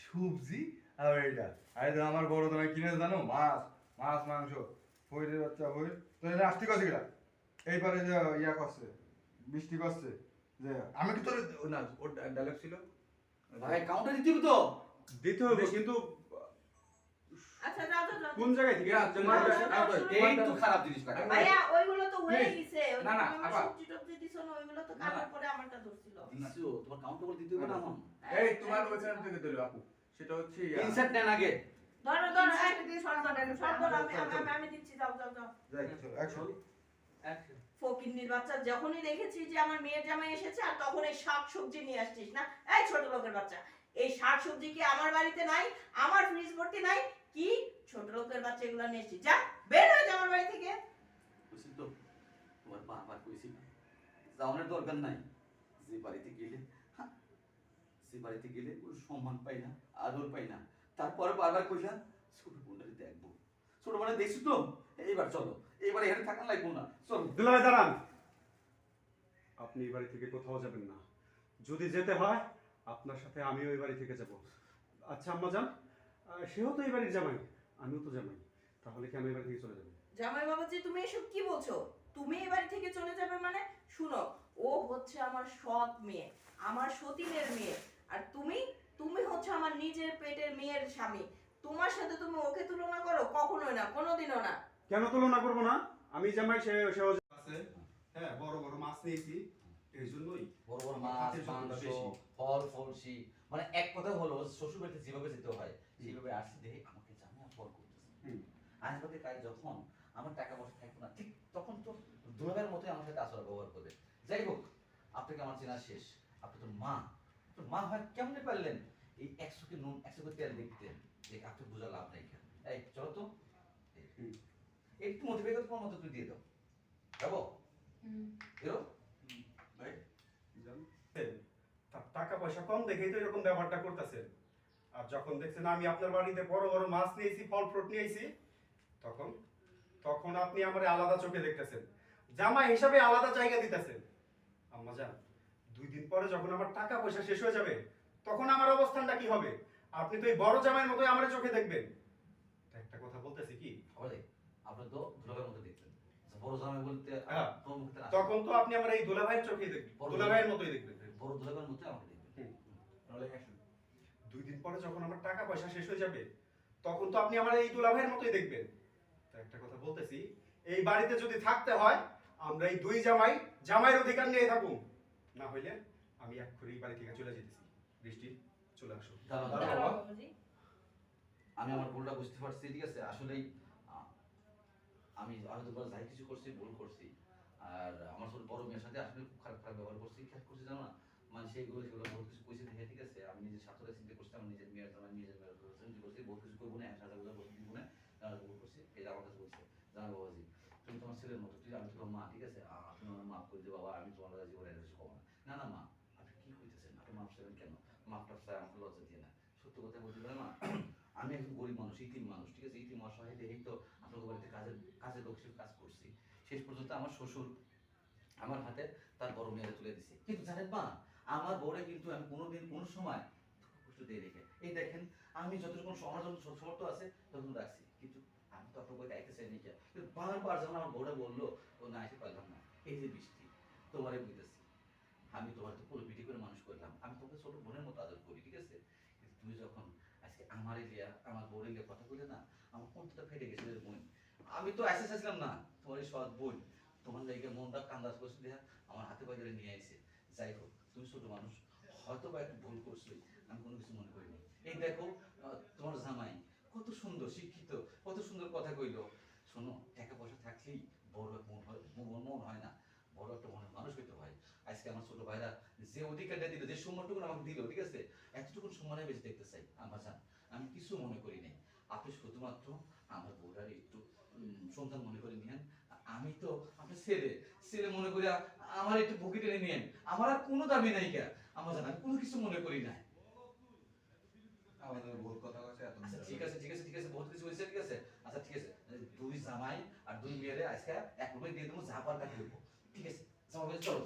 সবজি আর এটা আর এটা আমার বড় তোমায় কিনে জানো? মাছ মাছ মাংস। হইরে বাচ্চা হই তো এটা আসতে কছে গেলা এইবারে যে ইয়া করছে বৃষ্টি করছে যে আমি কি তোর না ওর ডায়লগ ছিল? ভাই কাউন্টার দিতে তো? দিতে হবে কিন্তু আচ্ছা কোন জায়গায় থেকে? আচ্ছা, যাও, যাও, এই তো খারাপ জিনিস লাগা ভাইয়া ওইগুলো তো হয়ে গেছে। না, না, আপা। দিছো না ওইগুলো তো পরে আমারটা ধরছিল। দিছো তোমার কাউন্টার বলে দিতে হবে না এখন? এই তোমার ওইখান থেকে দিল আপু। সেটা হচ্ছে ইনসার্ট নেন আগে। ধরো ধরো এই আমি আমি- আমি আমি দিচ্ছি যাও যাও যাও। যাই. ফকিন্নির বাচ্চা যখনই দেখেছি যে আমার মেয়ের জামাই এসেছে আর তখন এই শাক সবজি নিয়ে আসছিস না? এই ছোট লোকের বাচ্চা। এই শাক সবজি কি আমার বাড়িতে নাই? আমার ফ্রিজ ভর্তি নাই? কি? ছোট লোকের বাচ্চা এগুলো নিয়ে এসছিস যা বের হয়ে যা আমার বাড়ি থেকে। বুঝছি তো তোমার বারবার কইছি না। যাওয়ানোর দরকার নাই। যে বাড়িতে গেলে হ্যাঁ, যে বাড়িতে গেলে কোনো সম্মান পাই না আদর পাই না। তারপরে বারবার কইলাম ছোট বোনটাকে দেখব। ছোট বোনটা দেখছি তো? এইবার চলো। এইবার এখানে থাকা লাগবো না। চলো। দুলাভাই দাঁড়ান। আপনি এই বাড়ি থেকে কোথাও যাবেন না। যদি যেতে হয় আপনার সাথে আমিও এই বাড়ি থেকে যাব। আচ্ছা আম্মা যান। সেও তো এই বাড়ির জামাই। আমিও তো জামাই। তাহলে কি আমি এই থেকে চলে যাব? জামাই বাবাজি তুমি এসব কি বলছো? তুমি বাড়ি থেকে চলে যাবে মানে? শুনো ও হচ্ছে আমার সৎ মেয়ে আমার সতীনের মেয়ে। আর তুমি তুমি হচ্ছে আমার নিজের পেটের মেয়ের স্বামী। তোমার সাথে তুমি ওকে তুলনা করো? কখনোই না কোনোদিনও না। কেন তুলনা করব না? আমি জামাই সে সেও আছে। হ্যাঁ বড় বড় মাছ নিয়েছি। এই জন্যই। মাছ মাংস ফল ফলসি মানে এক কথা হলো শ্বশুর বাড়িতে যেভাবে যেতে হয় সেইভাবে আসছে দেখে আমাকে জানে ফল করতেছে হুম। কাজ যখন আমার টাকা পয়সা থাকবে না ঠিক তখন তো দুলাভের মতোই আমার সাথে আচরণ ব্যবহার করবে। যাই হোক আপনাকে আমার চেনা শেষ। আপনি তো মা। তো মা হয় কেমনে পারলেন? এই একশো কে নুন একশো কে তেল দেখতেন যে আপনি বোঝা লাভ নাই এখানে। এই চলো তো। একটু মোটিভেট তোমার মতো তুমি দিয়ে দাও। যাব? এরো ভাই জান? তার টাকা পয়সা কম দেখেই তো এরকম ব্যবহারটা করতেছেন। আর যখন দেখছেন আমি আপনার বাড়িতে বড় বড় মাছ নিয়েছি ফল ফ্রুট নিয়েছি তখন তখন আপনি আমার আলাদা চোখে দেখতেছেন। জামা হিসাবে আলাদা জায়গা দিতেছেন। আম্মা জান দুই দিন পরে যখন আমার টাকা পয়সা শেষ হয়ে যাবে তখন আমার অবস্থানটা কি হবে? আপনি তো এই বড় জামাইয়ের মতোই আমার চোখে দেখবেন। একটা কথা বলতেছি কি? হবে আপনি তো দুলাভের মতো দেখতেন আচ্ছা, বড় জামাই বলতে হ্যাঁ। তখন তো আপনি আমার এই দুলাভাইয়ের চোখে দেখবেন। দুলাভাইয়ের মতোই দেখবেন। বড় দুলাভের মতো আমাকে দেখবেন Rolling action. দুই দিন পরে যখন আমার টাকা পয়সা শেষ হয়ে যাবে তখন তো আপনি আমার এই দুলাভাইয়ের মতোই দেখবেন। তো একটা কথা বলতেছি এই বাড়িতে যদি থাকতে হয় আমরা এই দুই জামাই জামাইয়ের অধিকার নিয়ে থাকুন। না হইলে আমি এক করে এই বাড়ি থেকে চলে যেতেছি। বৃষ্টি চলে আসো। আমি আমার ভুলটা বুঝতে পারছি ঠিক আছে? আসলেই আহ, আমি হয়তো বা যাই কিছু করছি ভুল করছি। আর আমার ছোট বড় মেয়ের সাথে আসলে খুব খারাপ খারাপ ব্যবহার করছি। খেয়াল করছি জানো না? মানে সেইগুলো, সেগুলো বহুত কিছু কইছে দেখে ঠিক আছে? আমি নিজের স্বার্থটা চিন্তা করছি, আমার নিজের মেয়ের জন্য নিজের মেয়ের চিন্তা করছি, বহুত কিছু করব না, এক হাজার হাজার দিব না করছি, এই আমার কাছে বলছে জানা বাবাজি, তুমি তোমার ছেলের মতো, তুই, আমি তোমার মা, ঠিক আছে? তুমি আমার মাফ করে দিও, বাবা, আমি তোমার জীবনে কিছু কমো না না না মা, আপনি কি কইতেছেন? আপনি মাফ চাইবেন কেন? মাফ টাফ চাই, আমাকে লজ্জা দিয়ে না। সত্য কথা বলতে পারে মা, আমি একজন গরিব মানুষ, ইতিম মানুষ, ঠিক আছে? ইতিম অসহায় দেখেই তো আপনার বাড়িতে কাজের কাজের লোক কাজ করছি। শেষ পর্যন্ত আমার শ্বশুর আমার হাতে তার বড় মেয়েরা তুলে দিছে। কিন্তু জানেন মা আমার বউরে কিন্তু আমি কোনোদিন কোনো সময় কষ্ট দিয়ে রেখে এই দেখেন, আমি যতটুকু আমার যখন আছে তখন রাখছি। কিন্তু আমি তো আপনার বইতে আইতে চাই কিন্তু বারবার যখন আমার বউটা বলল, ও না আসতে পারলাম না। এই যে বৃষ্টি, তোমারে বুঝতেছি আমি তোমার তো পুরো পিটি করে মানুষ করলাম। আমি তোমাকে ছোট বোনের মতো আদর করি, ঠিক আছে? কিন্তু তুমি যখন আজকে আমার এলিয়া আমার বোন এলিয়া কথা বলে না, আমার কোনটা ফেটে গেছে বোন। আমি তো এসে চাইছিলাম না, তোমার সৎ বোন। তোমার লাইকে মনটা কান্দাজ করছে দেয়া আমার হাতে পায়ে নিয়ে আইছে। যাই হোক তুমি ছোট মানুষ হয়তো বা একটু ভুল করছোই আমি কোনো কিছু মনে করিনি। এই দেখো তোমার জামাই কত সুন্দর, শিক্ষিত, কত সুন্দর কথা কইলো। শোনো, টাকা পয়সা থাকলেই বড় মন হয় মন হয় না। বড় একটা মনের মানুষ হইতে হয়। আজকে আমার ছোট ভাইরা যে অধিকারটা দিল, যে সম্মানটুকু আমাকে দিল, ঠিক আছে? এতটুকু সম্মানে বেশি দেখতে চাই, আমার জান। আমি কিছু মনে করি নাই। আপনি শুধুমাত্র আমার বউটার একটু সন্তান মনে করে নিয়েন। আমি তো আপনার ছেলে। ছেলে মনে করে আমার একটু বুকে টেনে নিয়েন। আমার আর কোনো দাবি নাই কে। আমার জানা কোনো কিছু মনে করি না আমাদের ভুল কথা আছে এত আচ্ছা ঠিক আছে ঠিক আছে ঠিক আছে বহুত কিছু হয়েছে ঠিক আছে। আচ্ছা ঠিক আছে দুই জামাই আর দুই মেয়েরে আজকে এক রুমে দিয়ে দেবো ঝাপার কাটিয়ে দেবো। ঠিক আছে জামাই চলো।